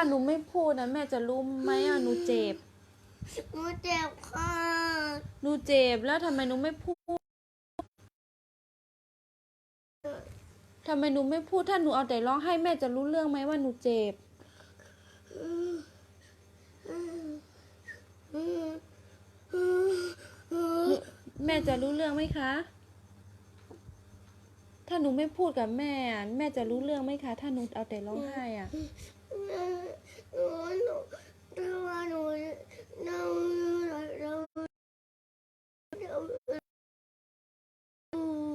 าหนูไม่พูดนะแม่จะรู้ไหมอะหนูเจ็บ หนูเจ็บค่ะหนูเจ็บแล้วทำไมหนูไม่พูดทำไมหนูไม่พูดถ้าหนูเอาแต่ร้องไห้แม่จะรู้เรื่องไหมว่าหนูเจ็บอืมอืมอืมอืมอืมแม่จะรู้เรื่องไหมคะ ถ้าหนูไม่พูดกับแม่อะแม่จะรู้เรื่องไหมคะ ถ้าหนูเอาแต่ร้องไห้อะ หนูหนูถ้าว่าหนูหนูหนู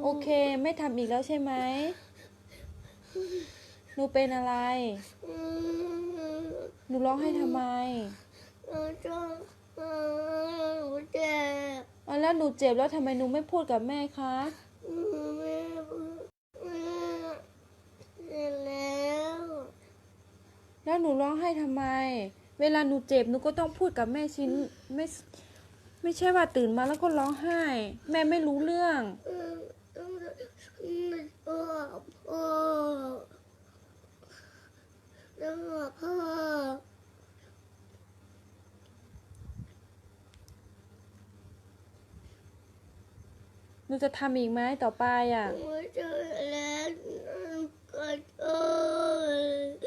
โอเค ไม่ทำอีกแล้วใช่ไหมหนูเป็นอะไรอืมหนูร้องไห้ทำไมหนูจะอืมหนูเจ็บอ๋อแล้วหนูเจ็บแล้วทำไมหนูไม่พูดกับแม่คะ อืมแม่แม่เสร็จแล้ว แล้ว หนูร้องไห้ทำไม เวลาหนูเจ็บหนูก็ต้องพูดกับแม่ชิ้นไม่ไม่ใช่ว่าตื่นมาแล้วก็ร้องไห้ แม่ไม่รู้เรื่องอืมต้องอืมพ่อพ่อต้องพ่อหนูจะทำอีกไหมต่อไปอะ หนูเจอแล้วขอโทษ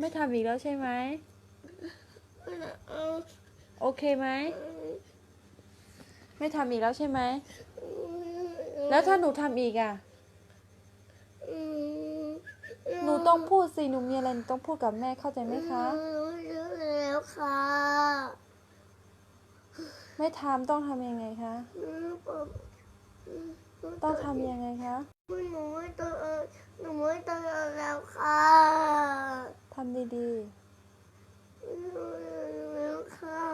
ไม่ทำอีกแล้วใช่ไหมเอาโอเคไหม ไม่ทำอีกแล้วใช่ไหม แล้วถ้าหนูทำอีกอะอืมหนูต้องพูดสิ หนูมีอะไรหนูต้องพูดกับแม่เข้าใจไหมคะหนูเจอแล้วค่ะ ไม่ทำต้องทำยังไงคะหนูบอกต้องทำยังไงคะ หนูไม่ต้องหนูไม่ต้องแล้วค่ะทำดีหนูแล้วค่ะ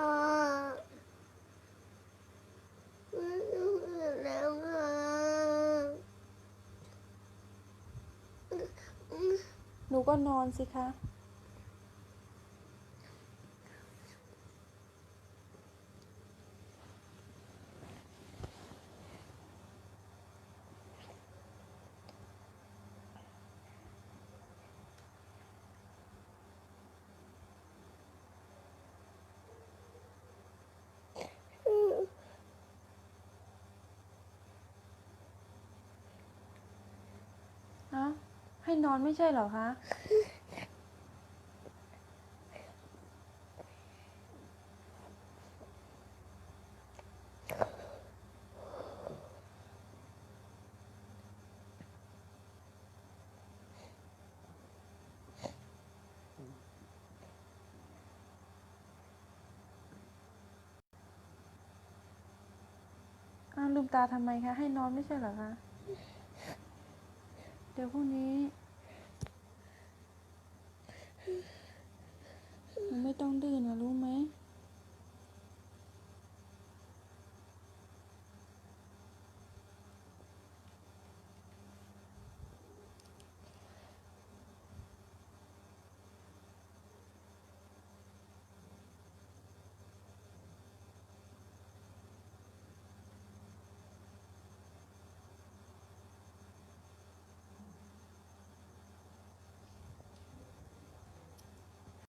แล้วค่ะๆหนูก็นอนสิคะ เอ้า ให้ นอนไม่ใช่เหรอคะ อ้าวลืมตาทำไมคะ ให้นอนไม่ใช่เหรอคะ เดี๋ยวพรุ่งนี้หนูไม่ ต้องดื้อน